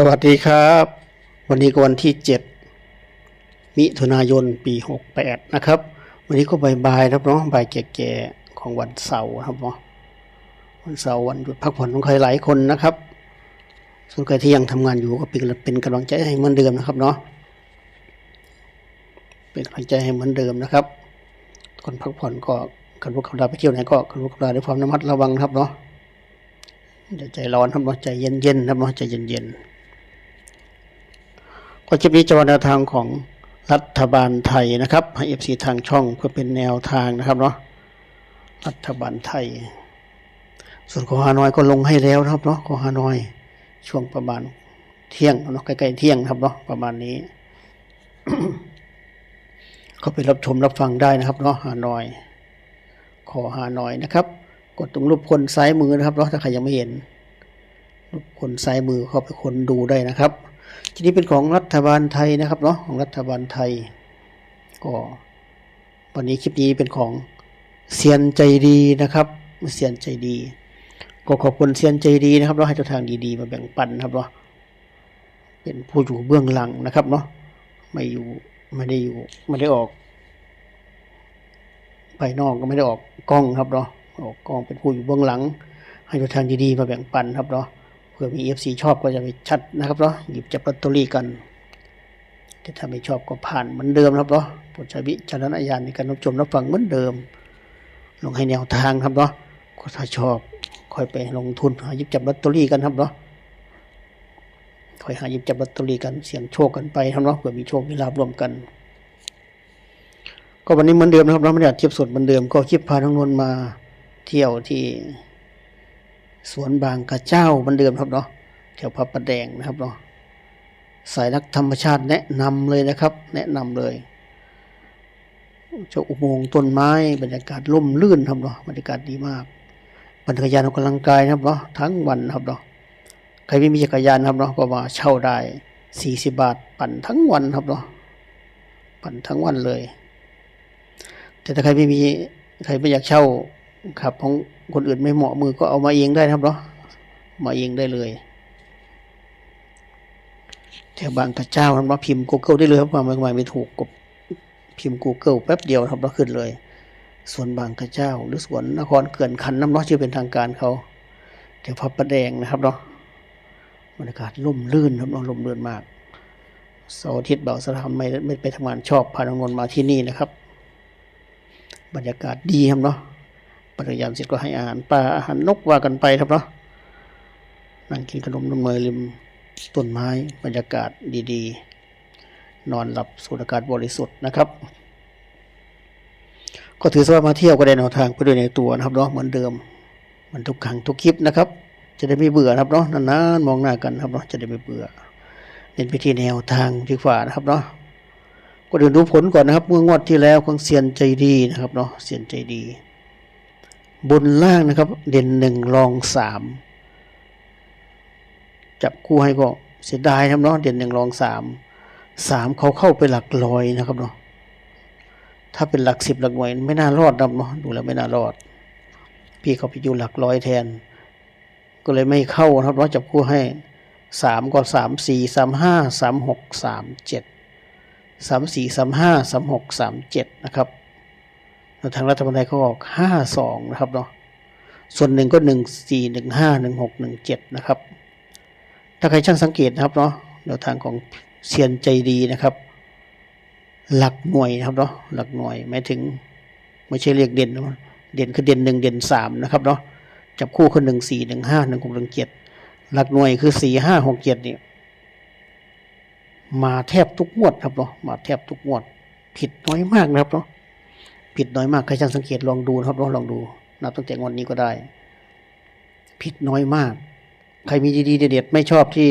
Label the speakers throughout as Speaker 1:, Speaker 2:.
Speaker 1: สวัสดีครับ วันนี้ก็วันที่ 7 มิถุนายนปี 68 นะครับ วันนี้ก็บ่ายๆนะครับเนาะบ่ายแก่ๆของวันเสาร์ครับเนาะวันเสาร์วันหยุดพักผ่อนของใครหลายคนนะครับ ส่วนใครที่ยังทำงานอยู่ก็เป็นเป็นกำลังใจให้เหมือนเดิมนะครับเนาะเป็นกำลังใจให้เหมือนเดิมนะครับ คนพักผ่อนก็กันพวกเขาดาไปเที่ยวไหนก็กันพวกเขาดาด้วยความระมัดระวังครับเนาะอย่าใจร้อนครับเนาะใจเย็นๆนครับเนาะใจเย็นๆ ก็คลิปนี้จะวันแนวทางของรัฐบาลไทยนะครับให้เอฟซีทางช่องเพื่อเป็นแนวทางนะครับเนาะรัฐบาลไทย ส่วนของฮานอยก็ลงให้แล้วนะครับเนาะของฮานอยช่วงประมาณเที่ยงเนาะใกล้ๆเที่ยงครับเนาะประมาณนี้ ก็ไปรับชมรับฟังได้นะครับเนาะฮานอย ขอฮานอยนะครับ กดตรงรูปคนซ้ายมือนะครับเนาะถ้าใครยังไม่เห็นรูปคนซ้ายมือเข้าไปคนดูได้นะครับ ทีนี้เป็นของรัฐบาลไทยนะครับเนาะของรัฐบาลไทย ก็วันนี้คลิปนี้เป็นของเซียนใจดีนะครับเซียนใจดี ก็ขอบคุณเซียนใจดีนะครับเราให้เจ้าทางดีๆ มาแบ่งปันนะครับเนาะเป็นผู้อยู่เบื้องหลังนะครับเนาะไม่อยู่ไม่ได้อยู่ไม่ได้ออกภายนอกก็ไม่ได้ออกกล้องครับเนาะออกกล้องเป็นผู้อยู่เบื้องหลัง ให้เจ้าทางดีๆมาแบ่งปันครับเนาะ เผื่อมี FC ชอบก็จะไปชัดนะครับเนาะหยิบจับลอตเตอรี่กันแต่ถ้าไม่ชอบก็ผ่านเหมือนเดิมนะครับเนาะโปรดใช้วิจารณญาณในการรับชมรับฟังเหมือนเดิม ลงให้แนวทางครับเนาะก็ถ้าชอบค่อยไปลงทุนหาหยิบจับลอตเตอรี่กันครับเนาะค่อยหาหยิบจับลอตเตอรี่กันเสี่ยงโชคกันไปครับเนาะเผื่อมีโชคมีลาภร่วมกัน ก็วันนี้เหมือนเดิมนะครับเราไม่ได้อัดคลิปสดเหมือนเดิม ก็คลิปพาทั้งนวลมาเที่ยวที่ สวนบางกระเจ้าเหมือนเดิมครับเนาะแถวพระประแดงนะครับเนาะสายรักธรรมชาติแนะนำเลยนะครับ แนะนำเลยเจ้าอุโมงค์ต้นไม้บรรยากาศร่มรื่นครับเนาะบรรยากาศดีมากปั่นจักรยานออกกำลังกายนะครับเนาะทั้งวันครับเนาะใครไม่มีจักรยานครับเนาะก็มาเช่าได้สี่สิบาท ปั่นทั้งวันครับเนาะปั่นทั้งวันเลย แต่ถ้าใครไม่มีใครไม่อยากเช่า ขับของคนอื่นไม่เหมาะมือก็เอามาเองได้ครับเนาะมาเองได้เลยแถวบางกระเจ้าครับเนาะพิมพ์ Google ได้เลยครับความหมายไม่ถูกกดพิมพ์ Google แป๊บเดียวครับเราขึ้นเลยส่วนบางกระเจ้า หรือสวนนครเขื่อนขันน้ำเนาะชื่อเป็นทางการเขาแถวพระประแดงนะครับเนาะบรรยากาศร่มรื่นครับเนาะร่มรื่นมากเสาร์อาทิตย์เบาสะทำไม่ไม่ไปทำงานชอบพาน้องนนมาที่นี่นะครับ บรรยากาศดีครับเนาะ ปริยามเสร็จก็ให้อาหารปลาอาหารนกว่ากันไปครับเนาะนั่งกินขนมนมเนยริมต้นไม้บรรยากาศดีๆ นอนหลับสูดอากาศบริสุทธิ์นะครับ ก็ถือว่ามาเที่ยวก็ได้แนวทางไปด้วยในตัวนะครับเนาะเหมือนเดิมเหมันทุกครั้งทุกคลิปนะครับ จะได้ไม่เบื่อนะครับเนาะนานๆมองหน้ากันครับเนาะจะได้ไม่เบื่อเน้นไปที่แนวทางดีกว่านะครับเนาะก็เดี๋ยวดูผลก่อนนะครับ เมื่องวดที่แล้วของเซียนใจดีนะครับเนาะเซียนใจดี บนล่างนะครับ เด่นหนึ่งรองสามจับคู่ให้ก็เสียดายครับเนาะเด่นหนึ่งรองสามสามเขาเข้าไปหลักร้อยนะครับเนาะถ้าเป็นหลักสิบหลักหน่วย ไม่น่ารอดนะเนาะดูแล้วไม่น่ารอด พี่เขาไปอยู่หลักร้อยแทน ก็เลยไม่เข้านะครับเนาะจับคู่ให้สามก็สามสี่สามห้าสามหกสามเจ็ดสามสี่สามห้าสามหกสามเจ็ดนะครับ แล้วทางรัฐบาลไทยเขาออกห้าสองนะครับเนาะส่วนหนึ่งก็หนึ่งสี่หนึ่งห้าหนึ่งหกหนึ่งเจ็ดนะครับ ถ้าใครช่างสังเกตนะครับเนาะแนวทางของเซียนใจดีนะครับ หลักหน่วยนะครับเนาะหลักหน่วยหมายถึงไม่ใช่เรียกเด่นนะเด่นคือเด่นหนึ่งเด่นสามนะครับเนาะจับคู่คือหนึ่งสี่หนึ่งห้าหนึ่งหกหนึ่งเจ็ดหลักหน่วยคือสี่ห้าหกเจ็ดเนี่ยมาแทบทุกงวดครับเนาะมาแทบทุกงวด ผิดน้อยมากนะครับเนาะ ผิดน้อยมากใครช่างสังเกตลองดูนะครับเนาะลองดู นับตั้งแต่งวดนี้ก็ได้ ผิดน้อยมาก ใครมีดีๆเด็ดๆไม่ชอบที่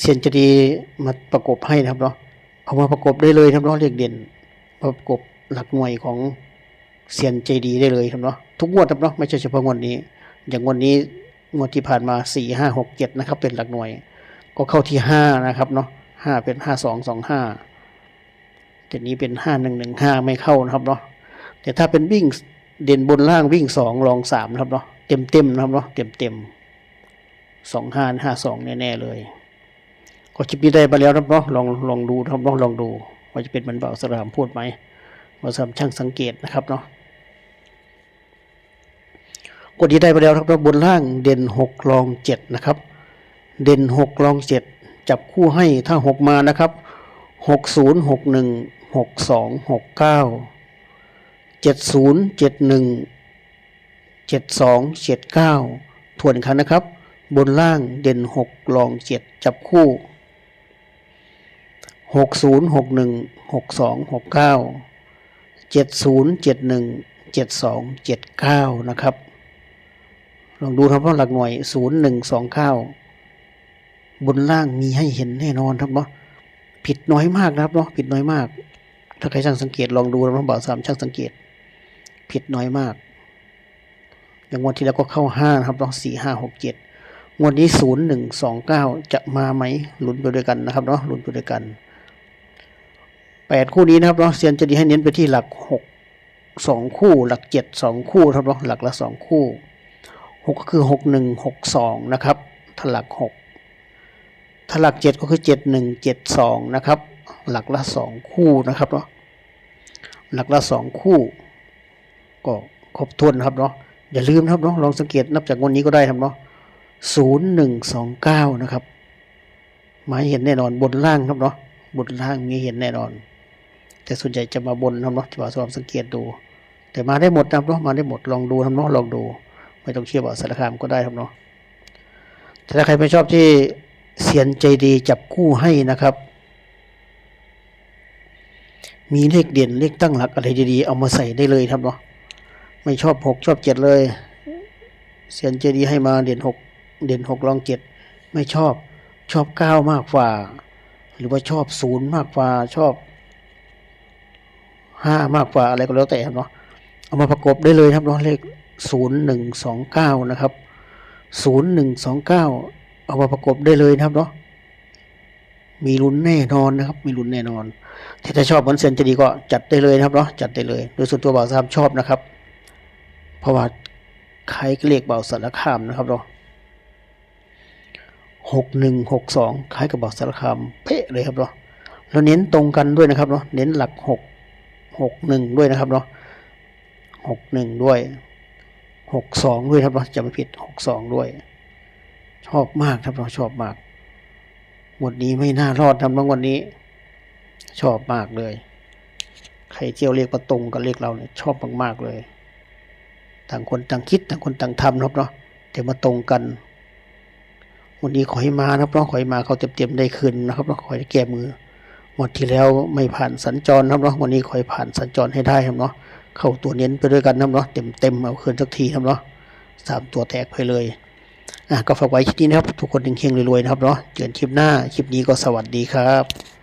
Speaker 1: เซียนจะดีมาประกบให้นะครับเนาะเอามาประกบได้เลยครับเนาะเรียกเด่นประกบหลักหน่วยของเซียนใจดีได้เลยครับเนาะทุกงวดครับเนาะไม่ใช่เฉพาะงวดนี้ อย่างงวดนี้งวดที่ผ่านมาสี่ห้าหกเจ็ดนะครับ เป็นหลักหน่วย ก็เข้าที่ห้านะครับเนาะห้าเป็นห้าสองสองห้าแต่นี้เป็นห้าหนึ่งหนึ่งห้าไม่เข้านะครับเนาะ แต่ถ้าเป็นวิ่งเด่นบนล่างวิ่งสองรองสามนะครับเนาะเต็มเต็มนะครับเนาะเต็มเต็มสองห้าห้าสองแน่ๆเลย ก็คลิปนี้ได้มาแล้วนะครับเนาะลองลองดูนะครับเนาะลองดูว่าจะเป็นเหมือนเบาสลามพูดไหมเบาสามช่างสังเกตนะครับเนาะกดที่ได้ไปแล้วนะครับบนล่างเด่นหกรองเจ็ดนะครับ เด่นหกรองเจ็ดจับคู่ให้ถ้าหกมานะครับหกศูนย์หกหนึ่งหกสองหกเก้า เจ็ดศูนย์เจ็ดหนึ่งเจ็ดสองเจ็ดเก้าทวนครั้งนะครับ บนล่างเด่นหกรองเจ็ดจับคู่หกศูนย์หกหนึ่งหกสองหกเก้าเจ็ดศูนย์เจ็ดหนึ่งเจ็ดสองเจ็ดเก้านะครับ ลองดูครับว่าหลักหน่วยศูนย์หนึ่งสองเก้าบนล่างมีให้เห็นแน่นอนครับเนาะผิดน้อยมากนะครับเนาะผิดน้อยมาก ถ้าใครช่างสังเกตลองดูนะครับบ่าวสามช่างสังเกต ผิดน้อยมาก อย่างวันที่แล้วก็เข้าห้านะครับเนาะสี่ห้าหกเจ็ดงวดนี้ศูนย์หนึ่งสองเก้าจะมาไหมลุ้นไปด้วยกันนะครับเนาะลุ้นไปด้วยกันแปดคู่นี้นะครับเนาะเซียนจะดีให้เน้นไปที่หลักหกสองคู่ หลักเจ็ดสองคู่ครับเนาะหลักละสองคู่หกก็คือหกหนึ่งหกสองนะครับถ้าหลักหกถ้าหลักเจ็ดก็คือเจ็ดหนึ่งเจ็ดสองนะครับ หลักละสองคู่นะครับเนาะหลักละสองคู่ ก็ครบถ้วนนะครับเนาะอย่าลืมนะครับเนาะลองสังเกตนับจากวันนี้ก็ได้ครับเนาะศูนย์หนึ่งสองเก้านะครับหมายเห็นแน่นอนบนล่างครับเนาะบนล่างมีเห็นแน่นอน แต่ส่วนใหญ่จะมาบนครับเนาะที่ว่าสอบสังเกตดู แต่มาได้หมดครับเนาะมาได้หมดลองดูครับเนาะลองดู ไม่ต้องเชื่อว่าสารคามก็ได้ครับเนาะแต่ถ้าใครไม่ชอบที่เสียนใจดีจับคู่ให้นะครับ มีเลขเด่นเลขตั้งหลักอะไรดีๆเอามาใส่ได้เลยครับเนาะ ไม่ชอบหกชอบเจ็ดเลยเสียนใจดีให้มาเด่นหกเด่นหกรองเจ็ดไม่ชอบชอบเก้ามากกว่า หรือว่าชอบศูนย์มากกว่าชอบห้ามากกว่าอะไรก็แล้วแต่ครับเนาะเอามาประกบได้เลยครับเนาะเลขศูนย์หนึ่งสองเก้านะครับศูนย์หนึ่งสองเก้าเอามาประกบได้เลยนะครับเนาะมีลุ้นแน่นอนนะครับ มีลุ้นแน่นอน ถ้าชอบเหมือนเซนจะดีก็จัดได้เลยนะครับเนาะจัดได้เลย โดยส่วนตัวบ่าวสามชอบนะครับ เพราะว่าใครก็เรียกบ่าสารคามนะครับเนาะหกหนึ่งหกสองคล้ายกับบ่าสารคามเป๊ะเลยครับเนาะแล้วเน้นตรงกันด้วยนะครับเนาะเน้นหลักหกหกหนึ่งด้วยนะครับเนาะหกหนึ่งด้วยหกสองด้วยครับเนาะจะไม่ผิดหกสองด้วย ชอบมากครับเราะชอบมากงวดนี้ไม่น่ารอดครับน้องวันนี้ ชอบมากเลย ใครเที่ยวเรียกประตรงกับเรียกเราเนี่ยชอบมากๆเลย ต่างคนต่างคิดต่างคนต่างทำนะครับเนาะแต่มาตรงกัน วันนี้ขอให้มานะครับเนาะขอให้มาเขาเต็มๆได้คืนนะครับเนาะขอให้แก้มือหมดที่แล้วไม่ผ่านสัญจรนะครับเนาะวันนี้ขอให้ผ่านสัญจรให้ได้ครับเนาะเข้าตัวเน้นไปด้วยกันนะครับเนาะเต็มๆเอาคืนสักทีครับเนาะสามตัวแตกไปเลยอะก็ฝากไว้ที่นี้นะครับ ทุกคนเฮงๆรวยๆนะครับเนาะเจอกันคลิปหน้าคลิปนี้ก็สวัสดีครับ